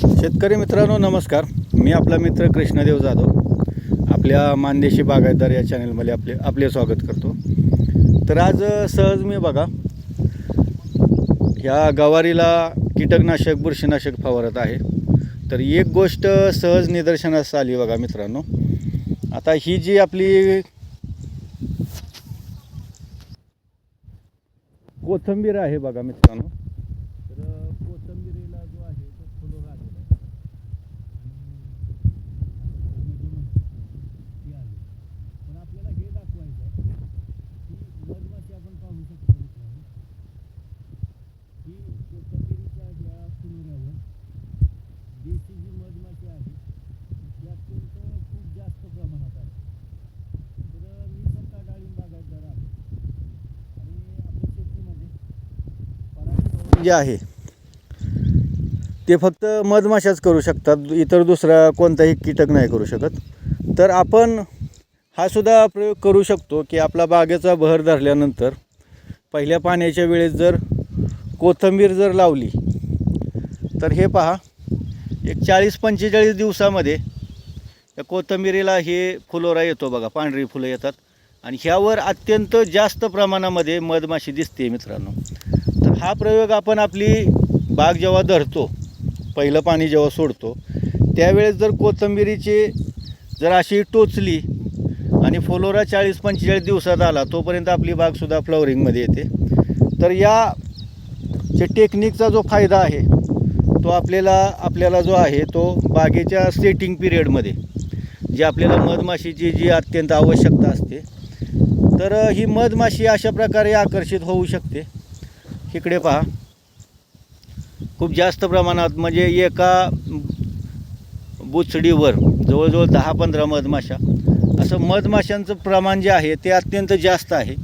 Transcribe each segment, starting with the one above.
शेतकरी मित्रांनो नमस्कार. मी आपला मित्र कृष्णदेव जाधव. आपल्या मानदेशी बागायतदार या चॅनलमध्ये आपले आपले स्वागत करतो. तर आज सहज मी बघा ह्या गवारीला कीटकनाशक बुरशीनाशक फवारत आहे. तर एक गोष्ट सहज निदर्शनास आली बघा मित्रांनो. आता ही जी आपली कोथंबीर आहे बघा मित्रांनो तर कोथंबीरीला जो आहे तो फुलोरा आलेला आहे पण आपल्याला हे दाखवायचं आहे की मधमाशी आपण पाहू शकतो मित्रांनो की कोथंबीरीच्या या फुलोऱ्यावर देशी जी मधमाशी आहे ती अत्यंत खूप जास्त प्रमाणात आहे तर मी स्वतः डाळिंब बागायतदार आहे आणि आपल्या शेतीमध्ये परागीभवन जे आहे ते फक्त मधमाशाच करू शकतात इतर दुसरा कोणताही कीटक नाही करू शकत. तर आपण हा सुद्धा प्रयोग करू शकतो की आपला बागेचा बहर धरल्यानंतर पहिल्या पाण्याच्या वेळेस जर कोथंबीर जर लावली तर हे पहा एक चाळीस पंचेचाळीस दिवसामध्ये या कोथंबिरीला हे फुलोरा येतो बघा पांढरी फुलं येतात. आणि ह्यावर अत्यंत जास्त प्रमाणामध्ये मधमाशी दिसते मित्रांनो. हा प्रयोग आपण आपली बाग जेव्हा धरतो पहिलं पाणी जेव्हा सोडतो त्यावेळेस जर कोथंबिरीची जर अशी टोचली आणि फुलोरा चाळीस पंचेचाळीस दिवसात आला तोपर्यंत आपली बागसुद्धा फ्लॉवरिंगमध्ये येते. तर या जे टेक्निकचा जो फायदा आहे तो आपल्याला आपल्याला जो आहे तो बागेच्या सेटिंग पिरियडमध्ये जी आपल्याला मधमाशीची जी अत्यंत आवश्यकता असते तर ही मधमाशी अशा प्रकारे आकर्षित होऊ शकते. इकडे पहा. खूप जास्त प्रमाणात म्हणजे एका बुचडीवर जवळजवळ दहा पंधरा मधमाशा. असं मधमाशांचं प्रमाण जे आहे ते अत्यंत जास्त आहे.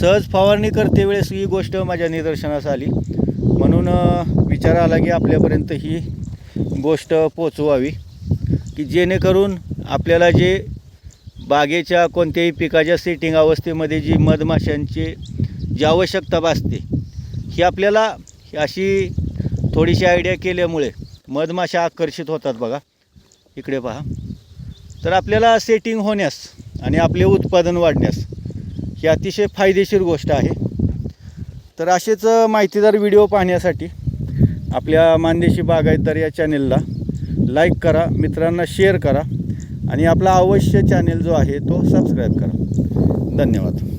सहज फवारणी करते वेळेस ही गोष्ट माझ्या निदर्शनास आली. म्हणून विचार आला की आपल्यापर्यंत ही गोष्ट पोचवावी. की जेणेकरून आपल्याला जे बागेच्या कोणत्याही पिकाच्या सेटिंग अवस्थेमध्ये जी मधमाशांची जी आवश्यकता भासते ही आपल्याला अशी थोडीशी आयडिया केल्यामुळे मधमाशा आकर्षित होतात बघा. इकडे पहा. तर आपल्याला सेटिंग होण्यास आणि आपले उत्पादन वाढण्यास ही अतिशय फायदेशीर गोष्ट आहे. तर असेच माहितीदार व्हिडिओ पाहण्यासाठी आपल्या मानदेशी बागायतदार या चॅनेलला लाईक करा मित्रांना शेअर करा आणि आपला अवश्य चॅनेल जो आहे तो सबस्क्राईब करा. धन्यवाद.